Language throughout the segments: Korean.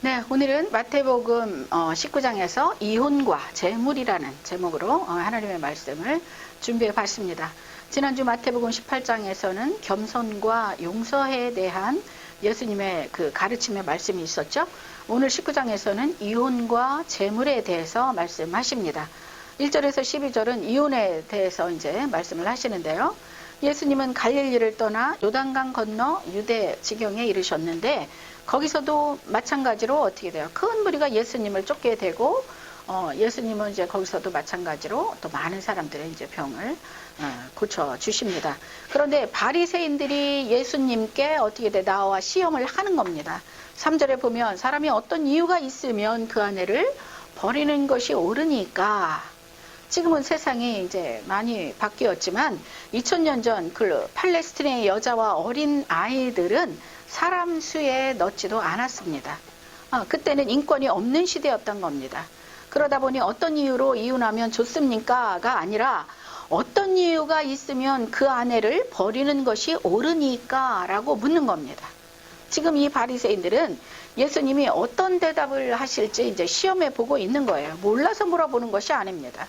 네, 오늘은 마태복음 어, 19장에서 이혼과 재물이라는 제목으로 어, 하나님의 말씀을 준비해 봤습니다. 지난주 마태복음 18장에서는 겸손과 용서에 대한 예수님의 그 가르침의 말씀이 있었죠. 오늘 19장에서는 이혼과 재물에 대해서 말씀하십니다. 1절에서 12절은 이혼에 대해서 이제 말씀을 하시는데요. 예수님은 갈릴리를 떠나 요단강 건너 유대 지경에 이르셨는데 거기서도 마찬가지로 어떻게 돼요? 큰 무리가 예수님을 쫓게 되고 어, 예수님은 이제 거기서도 마찬가지로 또 많은 사람들의 이제 병을 어, 고쳐 주십니다. 그런데 바리새인들이 예수님께 어떻게 돼 나와 시험을 하는 겁니다. 3절에 보면 사람이 어떤 이유가 있으면 그 아내를 버리는 것이 옳으니까 지금은 세상이 이제 많이 바뀌었지만 2000년 전 그 팔레스틴의 여자와 어린 아이들은 사람 수에 넣지도 않았습니다. 어, 그때는 인권이 없는 시대였던 겁니다. 그러다 보니 어떤 이유로 이혼하면 좋습니까가 아니라 어떤 이유가 있으면 그 아내를 버리는 것이 옳으니까라고 묻는 겁니다. 지금 이 바리새인들은 예수님이 어떤 대답을 하실지 이제 시험해 보고 있는 거예요. 몰라서 물어보는 것이 아닙니다.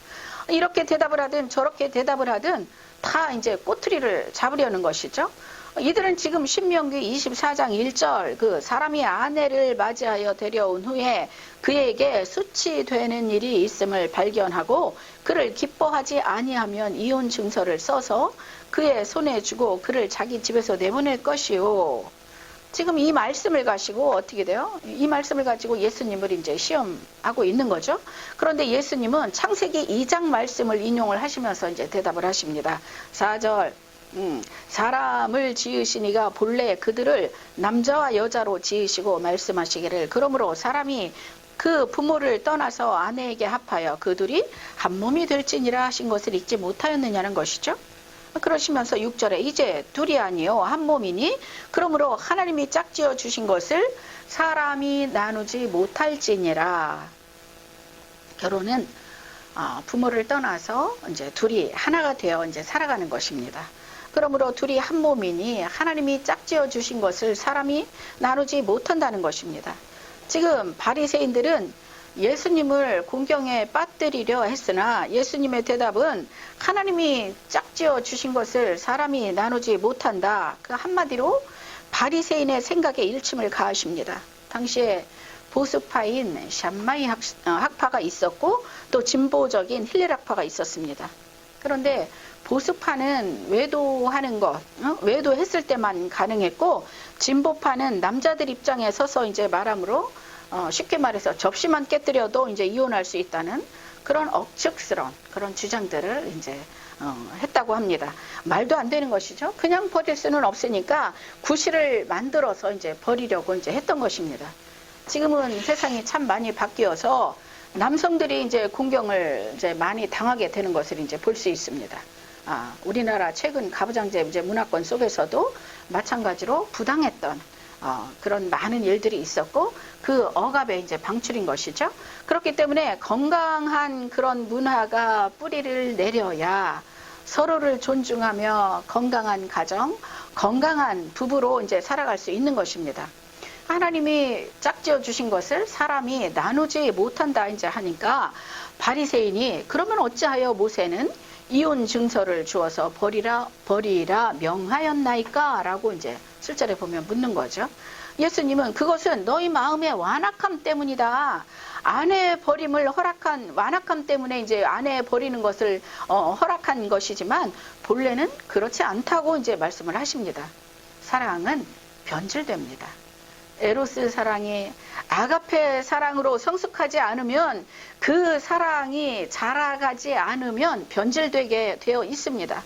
이렇게 대답을 하든 저렇게 대답을 하든 다 이제 꼬투리를 잡으려는 것이죠. 이들은 지금 신명기 24장 1절 그 사람이 아내를 맞이하여 데려온 후에 그에게 수치되는 일이 있음을 발견하고 그를 기뻐하지 아니하면 이혼 증서를 써서 그의 손에 주고 그를 자기 집에서 내보낼 것이요. 지금 이 말씀을 가지고 어떻게 돼요? 이 말씀을 가지고 예수님을 이제 시험하고 있는 거죠. 그런데 예수님은 창세기 2장 말씀을 인용을 하시면서 이제 대답을 하십니다. 4절 음, 사람을 지으시니가 본래 그들을 남자와 여자로 지으시고 말씀하시기를 그러므로 사람이 그 부모를 떠나서 아내에게 합하여 그 둘이 한 몸이 될지니라 하신 것을 잊지 못하였느냐는 것이죠. 그러시면서 6절에 이제 둘이 아니요 한 몸이니 그러므로 하나님이 짝지어 주신 것을 사람이 나누지 못할지니라. 결혼은 어, 부모를 떠나서 이제 둘이 하나가 되어 이제 살아가는 것입니다. 그러므로 둘이 한 몸이니 하나님이 짝지어 주신 것을 사람이 나누지 못한다는 것입니다. 지금 바리새인들은 예수님을 공경에 빠뜨리려 했으나 예수님의 대답은 하나님이 짝지어 주신 것을 사람이 나누지 못한다. 그 한마디로 바리새인의 생각에 일침을 가하십니다. 당시에 보수파인 샴마이 학, 어, 학파가 있었고 또 진보적인 힐렐 학파가 있었습니다. 그런데 보수파는 외도하는 것, 어? 외도했을 때만 가능했고 진보파는 남자들 입장에 서서 이제 말함으로 어, 쉽게 말해서 접시만 깨뜨려도 이제 이혼할 수 있다는 그런 억측스러운 그런 주장들을 이제 어, 했다고 합니다. 말도 안 되는 것이죠. 그냥 버릴 수는 없으니까 구실을 만들어서 이제 버리려고 이제 했던 것입니다. 지금은 세상이 참 많이 바뀌어서 남성들이 이제 공경을 이제 많이 당하게 되는 것을 이제 볼 수 있습니다. 아, 우리나라 최근 가부장제 이제 문화권 속에서도 마찬가지로 부당했던 어, 그런 많은 일들이 있었고 그 억압에 이제 방출인 것이죠. 그렇기 때문에 건강한 그런 문화가 뿌리를 내려야 서로를 존중하며 건강한 가정, 건강한 부부로 이제 살아갈 수 있는 것입니다. 하나님이 짝지어 주신 것을 사람이 나누지 못한다 이제 하니까 바리새인이 그러면 어찌하여 모세는 이혼 증서를 주어서 버리라 버리라 명하였나이까라고 이제 7절에 보면 묻는 거죠. 예수님은 그것은 너희 마음의 완악함 때문이다. 아내 버림을 허락한 완악함 때문에 이제 아내 버리는 것을 어, 허락한 것이지만 본래는 그렇지 않다고 이제 말씀을 하십니다. 사랑은 변질됩니다. 에로스 사랑이 아가페 사랑으로 성숙하지 않으면 그 사랑이 자라가지 않으면 변질되게 되어 있습니다.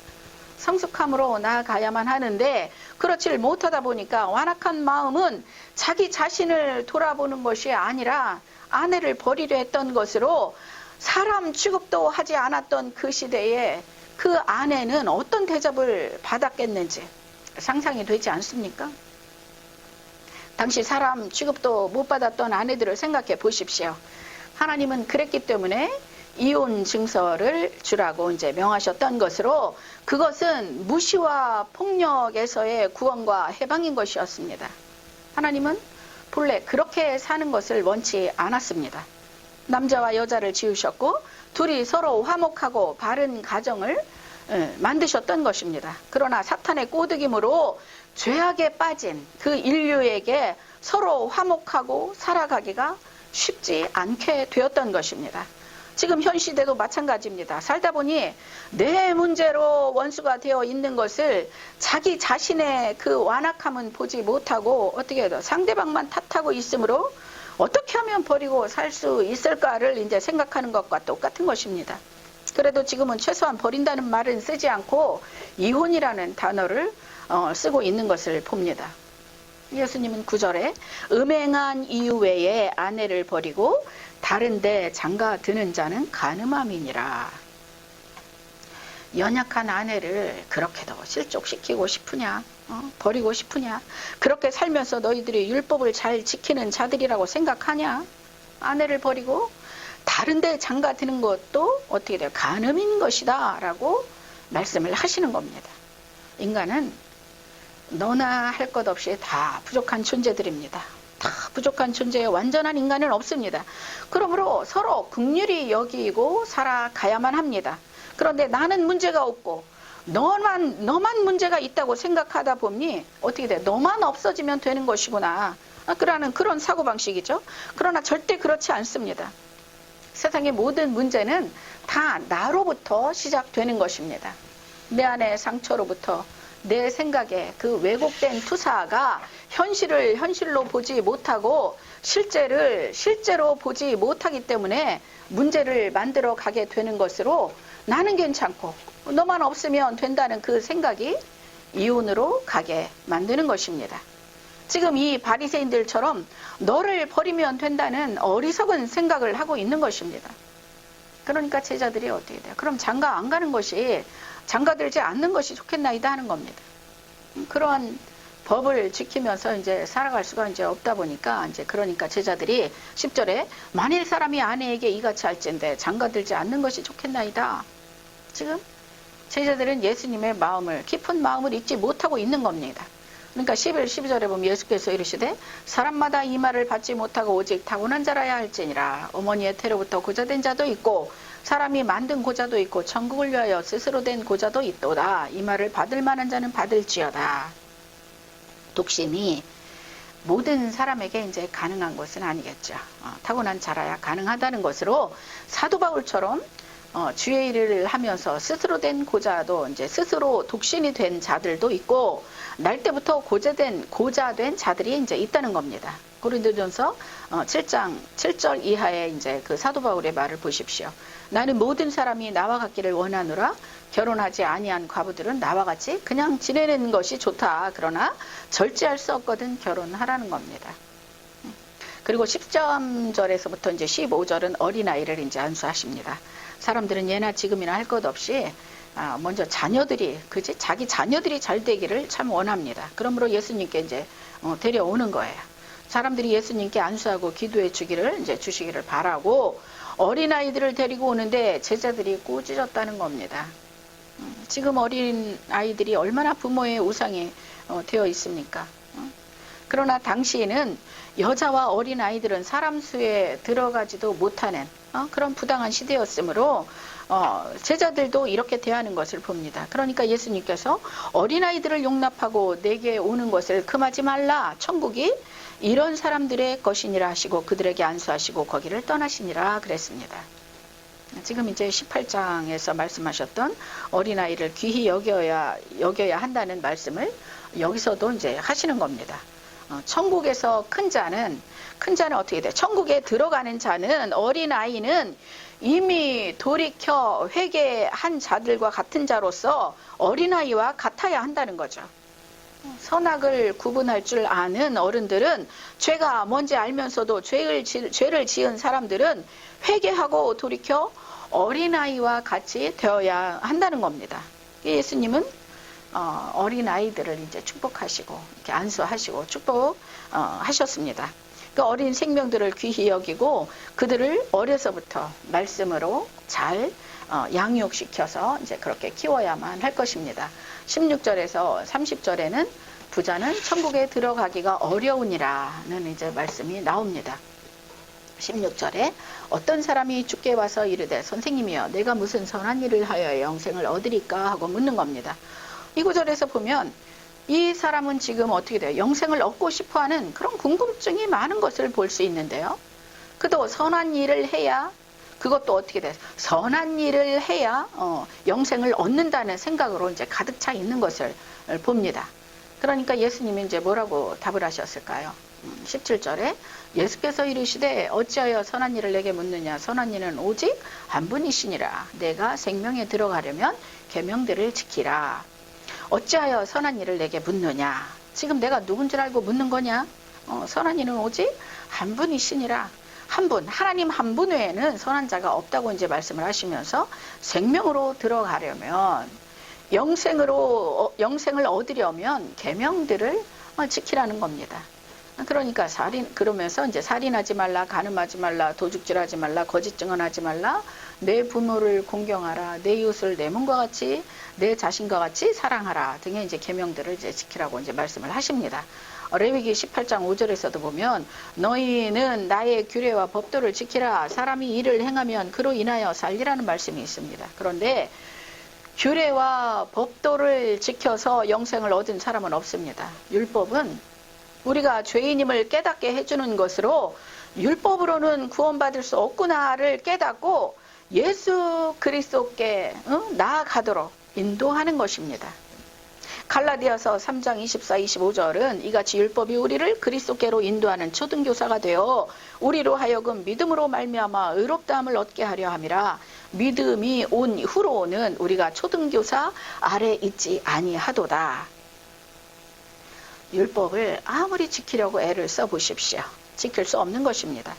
성숙함으로 나아가야만 하는데 그렇지를 못하다 보니까 완악한 마음은 자기 자신을 돌아보는 것이 아니라 아내를 버리려 했던 것으로 사람 취급도 하지 않았던 그 시대에 그 아내는 어떤 대접을 받았겠는지 상상이 되지 않습니까? 당시 사람 취급도 못 받았던 아내들을 생각해 보십시오. 하나님은 그랬기 때문에 이혼 증서를 주라고 이제 명하셨던 것으로 그것은 무시와 폭력에서의 구원과 해방인 것이었습니다. 하나님은 본래 그렇게 사는 것을 원치 않았습니다. 남자와 여자를 지으셨고 둘이 서로 화목하고 바른 가정을 예, 만드셨던 것입니다. 그러나 사탄의 꼬드김으로 죄악에 빠진 그 인류에게 서로 화목하고 살아가기가 쉽지 않게 되었던 것입니다. 지금 현 시대도 마찬가지입니다. 살다 보니 내 문제로 원수가 되어 있는 것을 자기 자신의 그 완악함은 보지 못하고 어떻게 해도 상대방만 탓하고 있으므로 어떻게 하면 버리고 살 수 있을까를 이제 생각하는 것과 똑같은 것입니다. 그래도 지금은 최소한 버린다는 말은 쓰지 않고 이혼이라는 단어를 어, 쓰고 있는 것을 봅니다. 예수님은 구절에 음행한 이유 외에 아내를 버리고 다른데 장가 드는 자는 가늠함이니라. 연약한 아내를 그렇게도 실족시키고 싶으냐? 어? 버리고 싶으냐? 그렇게 살면서 너희들이 율법을 잘 지키는 자들이라고 생각하냐? 아내를 버리고 다른데 장가 드는 것도 어떻게 돼요? 간음인 것이다. 라고 말씀을 하시는 겁니다. 인간은 너나 할 것 없이 다 부족한 존재들입니다. 다 부족한 존재에 완전한 인간은 없습니다. 그러므로 서로 극률이 여기고 살아가야만 합니다. 그런데 나는 문제가 없고 너만 너만 문제가 있다고 생각하다 보니 어떻게 돼? 너만 없어지면 되는 것이구나. 아, 그러는 그런 사고 방식이죠. 그러나 절대 그렇지 않습니다. 세상의 모든 문제는 다 나로부터 시작되는 것입니다. 내 안의 상처로부터 내 생각에 그 왜곡된 투사가 현실을 현실로 보지 못하고 실제를 실제로 보지 못하기 때문에 문제를 만들어 가게 되는 것으로 나는 괜찮고 너만 없으면 된다는 그 생각이 이혼으로 가게 만드는 것입니다. 지금 이 바리새인들처럼 너를 버리면 된다는 어리석은 생각을 하고 있는 것입니다. 그러니까 제자들이 어떻게 돼요? 그럼 장가 안 가는 것이 장가 들지 않는 것이 좋겠나이다 하는 겁니다. 그러한 법을 지키면서 이제 살아갈 수가 이제 없다 보니까 이제 그러니까 제자들이 10절에 만일 사람이 아내에게 이같이 할진데 장가 들지 않는 것이 좋겠나이다. 지금 제자들은 예수님의 마음을 깊은 마음을 잊지 못하고 있는 겁니다. 그러니까 11, 12절에 보면 예수께서 이르시되 사람마다 이 말을 받지 못하고 오직 타고난 자라야 할지니라. 어머니의 태로부터 고자된 자도 있고 사람이 만든 고자도 있고 천국을 위하여 스스로 된 고자도 있도다. 이 말을 받을 만한 자는 받을지어다. 독심이 모든 사람에게 이제 가능한 것은 아니겠죠. 어, 타고난 자라야 가능하다는 것으로 사도 바울처럼 어, 주의 일을 하면서 스스로 된 고자도 이제 스스로 독신이 된 자들도 있고 날 때부터 고자된 고자된 자들이 이제 있다는 겁니다. 고린도전서 어, 7장 7절 이하의 이제 그 사도 바울의 말을 보십시오. 나는 모든 사람이 나와 같기를 원하노라 결혼하지 아니한 과부들은 나와 같이 그냥 지내는 것이 좋다. 그러나 절제할 수 없거든 결혼하라는 겁니다. 그리고 10절에서부터 이제 15절은 어린아이를 이제 안수하십니다. 사람들은 예나 지금이나 할 것 없이 아, 먼저 자녀들이 그지 자기 자녀들이 잘 되기를 참 원합니다. 그러므로 예수님께 이제 어, 데려오는 거예요. 사람들이 예수님께 안수하고 기도해 주기를 이제 주시기를 바라고 어린 아이들을 데리고 오는데 제자들이 꾸짖었다는 겁니다. 음, 지금 어린 아이들이 얼마나 부모의 우상이 어, 되어 있습니까? 어? 그러나 당시에는 여자와 어린 아이들은 사람 수에 들어가지도 못하는 어, 그런 부당한 시대였으므로 어, 제자들도 이렇게 대하는 것을 봅니다. 그러니까 예수님께서 어린아이들을 용납하고 내게 오는 것을 금하지 말라. 천국이 이런 사람들의 것이니라 하시고 그들에게 안수하시고 거기를 떠나시니라 그랬습니다. 지금 이제 18장에서 말씀하셨던 어린아이를 귀히 여겨야, 여겨야 한다는 말씀을 여기서도 이제 하시는 겁니다. 어, 천국에서 큰 자는 큰 자는 어떻게 돼? 천국에 들어가는 자는 어린 아이는 이미 돌이켜 회개한 자들과 같은 자로서 어린 아이와 같아야 한다는 거죠. 선악을 구분할 줄 아는 어른들은 죄가 뭔지 알면서도 죄를, 지, 죄를 지은 사람들은 회개하고 돌이켜 어린아이와 같이 되어야 한다는 겁니다. 예수님은 어, 어린 아이들을 이제 축복하시고 이렇게 안수하시고 축복하셨습니다. 그 어린 생명들을 귀히 여기고 그들을 어려서부터 말씀으로 잘 어, 양육시켜서 이제 그렇게 키워야만 할 것입니다. 16절에서 30절에는 부자는 천국에 들어가기가 어려우니라는 이제 말씀이 나옵니다. 16절에 어떤 사람이 죽게 와서 이르되 선생님이여 내가 무슨 선한 일을 하여 영생을 얻으리까 하고 묻는 겁니다. 이 구절에서 보면 이 사람은 지금 어떻게 돼요? 영생을 얻고 싶어 하는 그런 궁금증이 많은 것을 볼 수 있는데요. 그도 선한 일을 해야 그것도 어떻게 돼? 선한 일을 해야 어, 영생을 얻는다는 생각으로 이제 가득 차 있는 것을 봅니다. 그러니까 예수님이 이제 뭐라고 답을 하셨을까요? 음, 17절에 예수께서 이르시되 어찌하여 선한 일을 내게 묻느냐 선한 일은 오직 한 분이시니라 내가 생명에 들어가려면 계명들을 지키라 어찌하여 선한 일을 내게 묻느냐? 지금 내가 누군 줄 알고 묻는 거냐? 어, 선한 일은 오직 한 분이시니라. 한 분, 하나님 한 분 외에는 선한 자가 없다고 이제 말씀을 하시면서 생명으로 들어가려면 영생으로 어, 영생을 얻으려면 계명들을 어, 지키라는 겁니다. 그러니까 살인 그러면서 이제 살인하지 말라, 간음하지 말라, 도둑질하지 말라, 거짓 증언하지 말라, 내 부모를 공경하라, 내 이웃을 내 몸과 같이 내 자신과 같이 사랑하라 등의 이제 계명들을 이제 지키라고 이제 말씀을 하십니다. 어, 레위기 18장 5절에서도 보면 너희는 나의 규례와 법도를 지키라 사람이 일을 행하면 그로 인하여 살리라는 말씀이 있습니다. 그런데 규례와 법도를 지켜서 영생을 얻은 사람은 없습니다. 율법은 우리가 죄인임을 깨닫게 해주는 것으로 율법으로는 구원받을 수 없구나를 깨닫고 예수 그리스도께 어? 나아가도록 인도하는 것입니다. 갈라디아서 3장 24, 25절은 이같이 율법이 우리를 그리스도께로 인도하는 초등교사가 되어 우리로 하여금 믿음으로 말미암아 의롭다함을 얻게 하려 함이라 믿음이 온 후로는 우리가 초등교사 아래 있지 아니하도다. 율법을 아무리 지키려고 애를 써 보십시오. 지킬 수 없는 것입니다.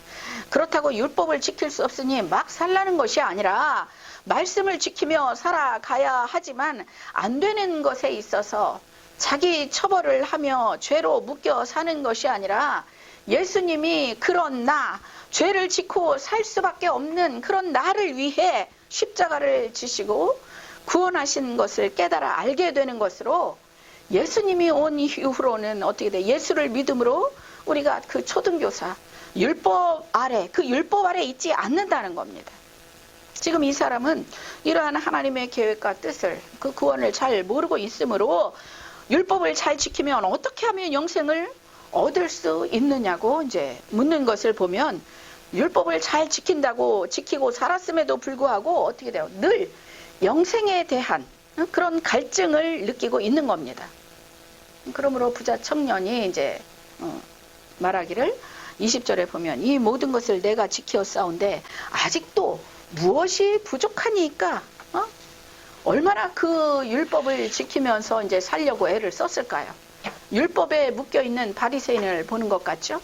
그렇다고 율법을 지킬 수 없으니 막 살라는 것이 아니라 말씀을 지키며 살아가야 하지만 안 되는 것에 있어서 자기 처벌을 하며 죄로 묶여 사는 것이 아니라 예수님이 그런 나, 죄를 짓고 살 수밖에 없는 그런 나를 위해 십자가를 지시고 구원하신 것을 깨달아 알게 되는 것으로 예수님이 온 이후로는 어떻게 돼? 예수를 믿음으로 우리가 그 초등교사, 율법 아래, 그 율법 아래 있지 않는다는 겁니다. 지금 이 사람은 이러한 하나님의 계획과 뜻을 그 구원을 잘 모르고 있으므로 율법을 잘 지키면 어떻게 하면 영생을 얻을 수 있느냐고 이제 묻는 것을 보면 율법을 잘 지킨다고 지키고 살았음에도 불구하고 어떻게 돼요? 늘 영생에 대한 그런 갈증을 느끼고 있는 겁니다. 그러므로 부자 청년이 이제 어, 말하기를 20절에 보면 이 모든 것을 내가 지켜 싸운데 아직도 무엇이 부족하니까 어? 얼마나 그 율법을 지키면서 이제 살려고 애를 썼을까요? 율법에 묶여 있는 바리새인을 보는 것 같죠?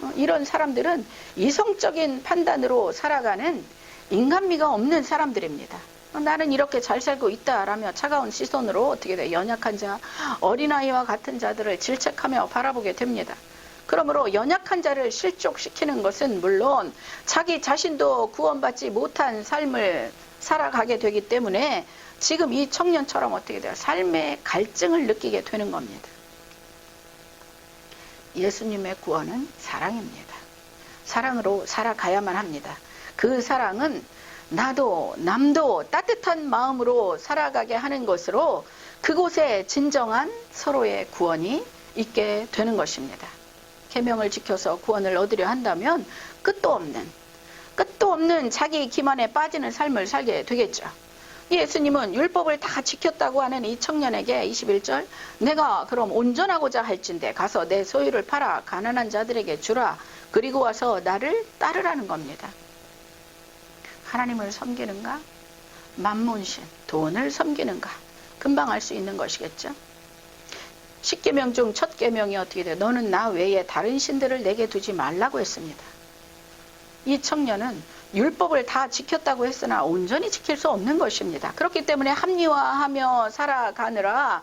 어, 이런 사람들은 이성적인 판단으로 살아가는 인간미가 없는 사람들입니다. 어, 나는 이렇게 잘 살고 있다라며 차가운 시선으로 어떻게 돼 연약한 자, 어린아이와 같은 자들을 질책하며 바라보게 됩니다. 그러므로 연약한 자를 실족시키는 것은 물론 자기 자신도 구원받지 못한 삶을 살아가게 되기 때문에 지금 이 청년처럼 어떻게 돼요? 삶의 갈증을 느끼게 되는 겁니다. 예수님의 구원은 사랑입니다. 사랑으로 살아가야만 합니다. 그 사랑은 나도 남도 따뜻한 마음으로 살아가게 하는 것으로 그곳에 진정한 서로의 구원이 있게 되는 것입니다. 계명을 지켜서 구원을 얻으려 한다면 끝도 없는 끝도 없는 자기 기만에 빠지는 삶을 살게 되겠죠. 예수님은 율법을 다 지켰다고 하는 이 청년에게 21절 내가 그럼 온전하고자 할진대 가서 내 소유를 팔아 가난한 자들에게 주라 그리고 와서 나를 따르라는 겁니다. 하나님을 섬기는가? 만문신, 돈을 섬기는가? 금방 알 수 있는 것이겠죠. 십계명 중 첫 계명이 어떻게 돼? 너는 나 외에 다른 신들을 내게 두지 말라고 했습니다. 이 청년은 율법을 다 지켰다고 했으나 온전히 지킬 수 없는 것입니다. 그렇기 때문에 합리화하며 살아가느라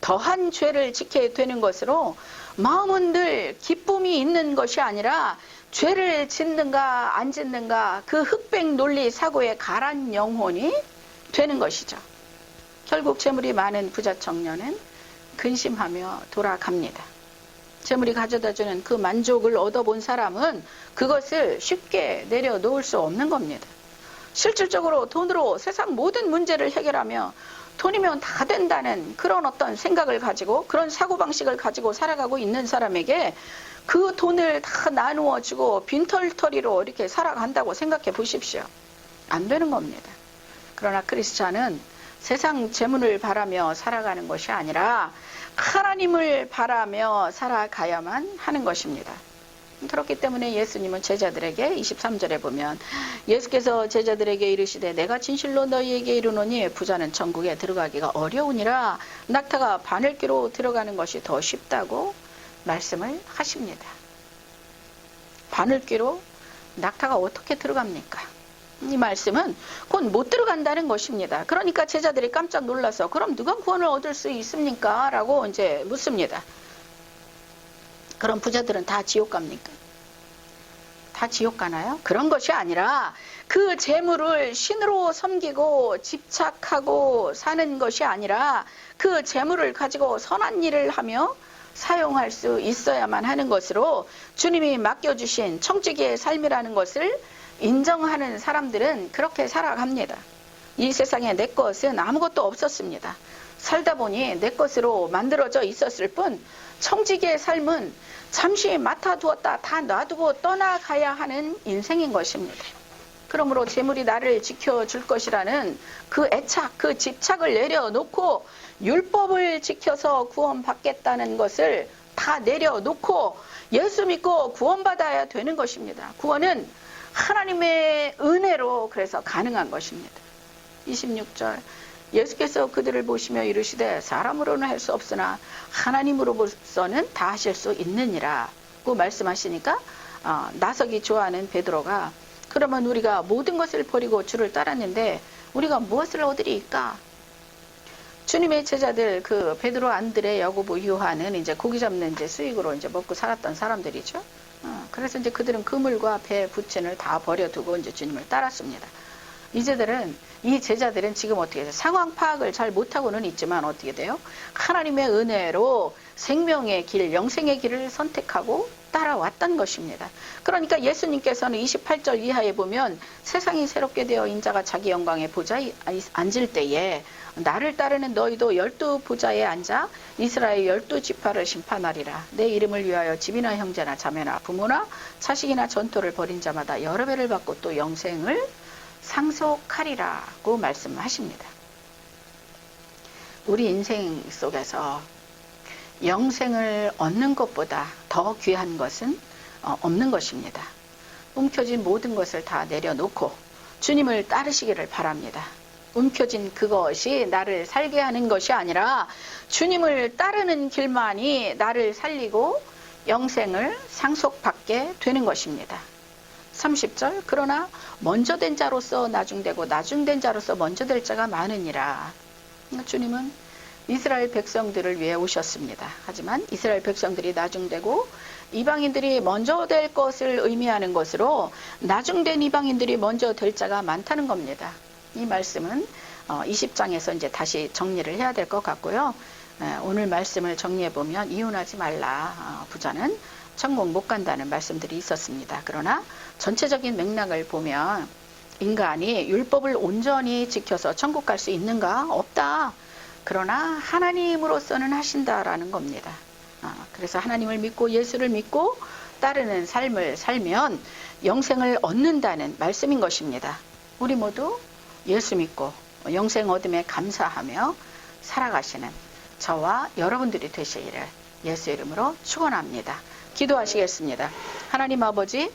더한 죄를 지켜야 되는 것으로 마음은 늘 기쁨이 있는 것이 아니라 죄를 짓는가 안 짓는가 그 흑백 논리 사고에 가란 영혼이 되는 것이죠. 결국 재물이 많은 부자 청년은 근심하며 돌아갑니다. 재물이 가져다주는 그 만족을 얻어본 사람은 그것을 쉽게 내려놓을 수 없는 겁니다. 실질적으로 돈으로 세상 모든 문제를 해결하며 돈이면 다 된다는 그런 어떤 생각을 가지고 그런 사고방식을 가지고 살아가고 있는 사람에게 그 돈을 다 나누어 주고 빈털터리로 이렇게 살아간다고 생각해 보십시오. 안 되는 겁니다. 그러나 크리스찬은 세상 재물을 바라며 살아가는 것이 아니라 하나님을 바라며 살아가야만 하는 것입니다. 그렇기 때문에 예수님은 제자들에게 23절에 보면 예수께서 제자들에게 이르시되 내가 진실로 너희에게 이르노니 부자는 천국에 들어가기가 어려우니라 낙타가 바늘귀로 들어가는 것이 더 쉽다고 말씀을 하십니다. 바늘귀로 낙타가 어떻게 들어갑니까? 이 말씀은 곧 못 들어간다는 것입니다. 그러니까 제자들이 깜짝 놀라서 그럼 누가 구원을 얻을 수 있습니까? 라고 이제 묻습니다. 그럼 부자들은 다 지옥 갑니까? 다 지옥 가나요? 그런 것이 아니라 그 재물을 신으로 섬기고 집착하고 사는 것이 아니라 그 재물을 가지고 선한 일을 하며 사용할 수 있어야만 하는 것으로 주님이 맡겨주신 청지기의 삶이라는 것을 인정하는 사람들은 그렇게 살아갑니다. 이 세상에 내 것은 아무것도 없었습니다. 살다 보니 내 것으로 만들어져 있었을 뿐 청지기의 삶은 잠시 맡아두었다 다 놔두고 떠나가야 하는 인생인 것입니다. 그러므로 재물이 나를 지켜줄 것이라는 그 애착, 그 집착을 내려놓고 율법을 지켜서 구원받겠다는 것을 다 내려놓고 예수 믿고 구원받아야 되는 것입니다. 구원은 하나님의 은혜로 그래서 가능한 것입니다. 26절 예수께서 그들을 보시며 이르시되 사람으로는 할 수 없으나 하나님으로서는 다 하실 수 있느니라고 말씀하시니까 어, 나서기 좋아하는 베드로가 그러면 우리가 모든 것을 버리고 주를 따랐는데 우리가 무엇을 얻으리까? 주님의 제자들 그 베드로 안드레 야고보 유하는 이제 고기 잡는 이제 수익으로 이제 먹고 살았던 사람들이죠. 어, 그래서 이제 그들은 그물과 배 부친을 다 버려두고 이제 주님을 따랐습니다. 이제들은 이 제자들은 지금 어떻게 돼요? 상황 파악을 잘 못하고는 있지만 어떻게 돼요? 하나님의 은혜로 생명의 길, 영생의 길을 선택하고 따라왔던 것입니다. 그러니까 예수님께서는 28절 이하에 보면 세상이 새롭게 되어 인자가 자기 영광의 보좌에 앉을 때에 나를 따르는 너희도 열두 보좌에 앉아 이스라엘 열두 지파를 심판하리라. 내 이름을 위하여 집이나 형제나 자매나 부모나 자식이나 전토를 벌인 자마다 여러 배를 받고 또 영생을 상속하리라고 말씀하십니다. 우리 인생 속에서 영생을 얻는 것보다 더 귀한 것은 어, 없는 것입니다. 움켜진 모든 것을 다 내려놓고 주님을 따르시기를 바랍니다. 움켜진 그것이 나를 살게 하는 것이 아니라 주님을 따르는 길만이 나를 살리고 영생을 상속받게 되는 것입니다. 30절 그러나 먼저 된 자로서 나중되고 나중된 자로서 먼저 될 자가 많으니라. 주님은 이스라엘 백성들을 위해 오셨습니다. 하지만 이스라엘 백성들이 나중되고 이방인들이 먼저 될 것을 의미하는 것으로 나중된 이방인들이 먼저 될 자가 많다는 겁니다. 이 말씀은 20장에서 이제 다시 정리를 해야 될 것 같고요. 오늘 말씀을 정리해 보면 이혼하지 말라. 어, 부자는 천국 못 간다는 말씀들이 있었습니다. 그러나 전체적인 맥락을 보면 인간이 율법을 온전히 지켜서 천국 갈 수 있는가? 없다. 그러나 하나님으로서는 하신다라는 겁니다. 아, 그래서 하나님을 믿고 예수를 믿고 따르는 삶을 살면 영생을 얻는다는 말씀인 것입니다. 우리 모두 예수 믿고 영생 얻음에 감사하며 살아가시는 저와 여러분들이 되시기를 예수 이름으로 축원합니다. 기도하시겠습니다. 하나님 아버지